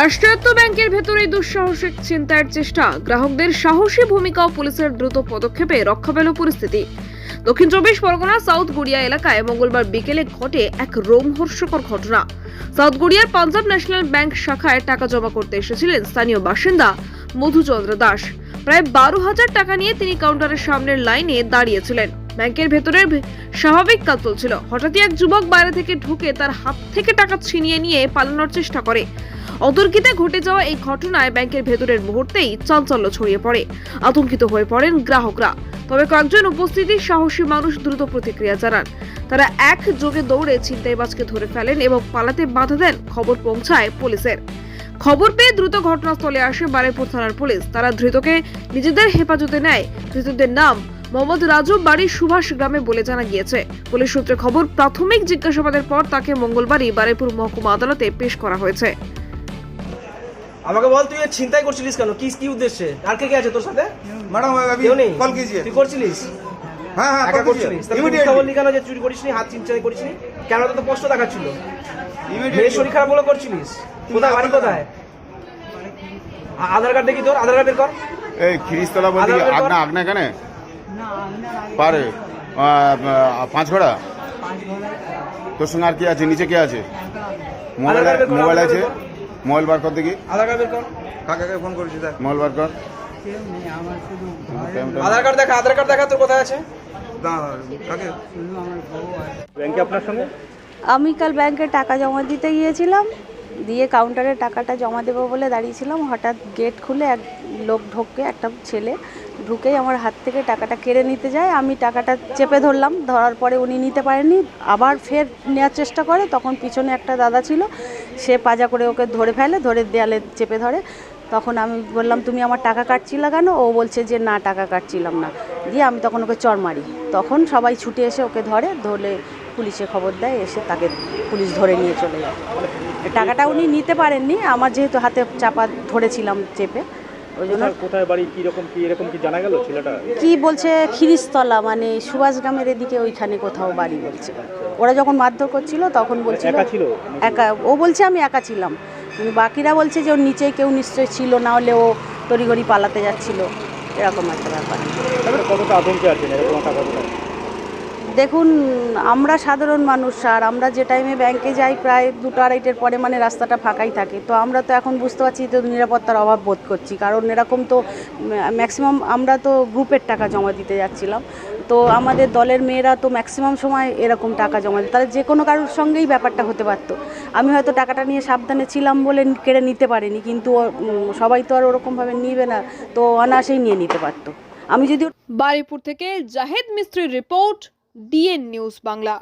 রাষ্ট্রায়ত্ত ব্যাংকের ভেতরে দুঃসাহসিক চিন্তার চেষ্টা। গ্রাহকদের সাহসী ভূমিকা ও পুলিশের দ্রুত পদক্ষেপে রক্ষা পেল পরিস্থিতি। দক্ষিণ চব্বিশ পরগনা, সাউথ গড়িয়া এলাকায় মঙ্গলবার বিকেলে ঘটে এক রোমহর্ষকর ঘটনা। সাউথ গড়িয়ার পাঞ্জাব ন্যাশনাল ব্যাংক শাখায় টাকা জমা করতে এসেছিলেন স্থানীয় বাসিন্দা মধুচন্দ্র দাস। প্রায় বারো হাজার টাকা নিয়ে তিনি কাউন্টারের সামনের লাইনে দাঁড়িয়েছিলেন। ব্যাংকের ভেতরের স্বাভাবিক কাজ চলছিল। হঠাৎই এক যুবক বাইরে থেকে ঢুকে তার হাত থেকে টাকা ছিনিয়ে নিয়ে পালানোর চেষ্টা করে। অতর্কিতে ঘটে যাওয়া এই ঘটনায় ব্যাংকের ভেতরের মুহূর্তেই চাঞ্চল্য ছড়িয়ে পড়ে। আতঙ্কিত হয়ে পড়েন গ্রাহকরা। তবে কয়েকজন উপস্থিতি সাহসী মানুষ দ্রুত প্রতিক্রিয়া জানান। তারা এক যোগে দৌড়ে ছিনতাইবাজকে ধরে ফেলেন এবং পালাতে বাধা দেন খবর পৌঁছায় পুলিশের। খবর পেয়ে দ্রুত ঘটনাস্থলে আসে বারেপুর থানার পুলিশ। তারা ধৃতকে নিজেদের হেফাজতে নেয়। ধৃতদের নাম মোহাম্মদ রাজু বাড়ি সুভাষ গ্রামে বলে জানা গিয়েছে। পুলিশ সূত্রে খবর প্রাথমিক জিজ্ঞাসাবাদের পর তাকে মঙ্গলবারই বারেপুর মহকুমা আদালতে পেশ করা হয়েছে। আমাকে বল তুই চিন্তাই করছিলিস কেন? কি কি উদ্দেশ্যে? আর কে কে আছে তোর সাথে? ম্যাডাম আমি কল কিজিয়ে তুই করছিলিস? হ্যাঁ হ্যাঁ একা করছিলিস? খবর লিখানো যে চুরি করিসনি হাত চিন্তাই করিসনি? কেন তো স্পষ্ট দেখাচ্ছিল? শরীর খারাপ বলে করছিলিস? কোথায় বাড়ি কোথায়? আধার কার্ড দেখি তোর আধার কার্ড বের কর। এই বলি আগনা আগনা কেন পারে পাঁচ ঘোড়া? তোর সঙ্গে আর কি আছে? নিচে কে আছে? মোবাইল মোবাইল আছে? মোবাইল বার কর দেখি। আধার কার্ড বের কর কাকা ফোন করেছি দেখ। মোবাইল বার কর। আধার কার্ড দেখা আধার কার্ড দেখা তোর কোথায় আছে? আমি কাল ব্যাংকে টাকা জমা দিতে গিয়েছিলাম দিয়ে কাউন্টারে টাকাটা জমা দেবো বলে দাঁড়িয়েছিলাম। হঠাৎ গেট খুলে এক লোক ঢোকে একটা ছেলে ঢুকেই আমার হাত থেকে টাকাটা কেড়ে নিতে যায়। আমি টাকাটা চেপে ধরলাম, ধরার পরে উনি নিতে পারেননি। আবার ফের নেওয়ার চেষ্টা করে, তখন পিছনে একটা দাদা ছিল, সে পাজা করে ওকে ধরে ফেলে, ধরে দেয়ালে চেপে ধরে। তখন আমি বললাম, তুমি আমার টাকা কাটছিলে কেন? ও বলছে যে, না, টাকা কাটছিলাম না। দিয়ে আমি তখন ওকে চর মারি। তখন সবাই ছুটে এসে ওকে ধরে, ধরলে পুলিশে খবর দেয়, এসে তাকে পুলিশ ধরে নিয়ে চলে যায়। টাকাটা উনি নিতে পারেননি। আমার যেহেতু হাতে চাপা ধরেছিলাম চেপে ওই জন্য কোথায় বাড়ি কি রকম কি এরকম কি জানা গেল ছেলেটা? কি বলছে? খিরিস্তলা মানে সুভাষ গ্রামের এদিকে ওইখানে কোথাও বাড়ি বলছে। ওরা যখন মারধর করছিল তখন বলছিল একা ছিল? একা। ও বলছে আমি একা ছিলাম। বাকিরা বলছে যে ওর নিচে কেউ নিশ্চয়ই ছিল না হলে ও তড়িঘড়ি পালাতে যাচ্ছিল। এরকম একটা ব্যাপার। কতটা আতঙ্কে আছেন? এরকম একটা ঘটনা? দেখুন, আমরা সাধারণ মানুষ আর আমরা যে টাইমে ব্যাংকে যাই প্রায় দুটো আড়াইটের পরে মানে রাস্তাটা ফাঁকাই থাকে। তো আমরা তো এখন বুঝতে পারছি তো নিরাপত্তার অভাব বোধ করছি। কারণ এরকম তো ম্যাক্সিমাম আমরা তো গ্রুপের টাকা জমা দিতে যাচ্ছিলাম। তো আমাদের দলের মেয়েরা তো ম্যাক্সিমাম সময় এরকম টাকা জমা দিত। তাহলে যে কোনো কারোর সঙ্গেই ব্যাপারটা হতে পারতো। আমি হয়তো টাকাটা নিয়ে সাবধানে ছিলাম বলে কেড়ে নিতে পারিনি, কিন্তু সবাই তো আর ওরকমভাবে নিবে না। তো অনায়াসেই নিয়ে নিতে পারতো। আমি যদি বারিপুর থেকে জাহেদ মিস্ত্রির রিপোর্ট ডিএন নিউজ বাংলা।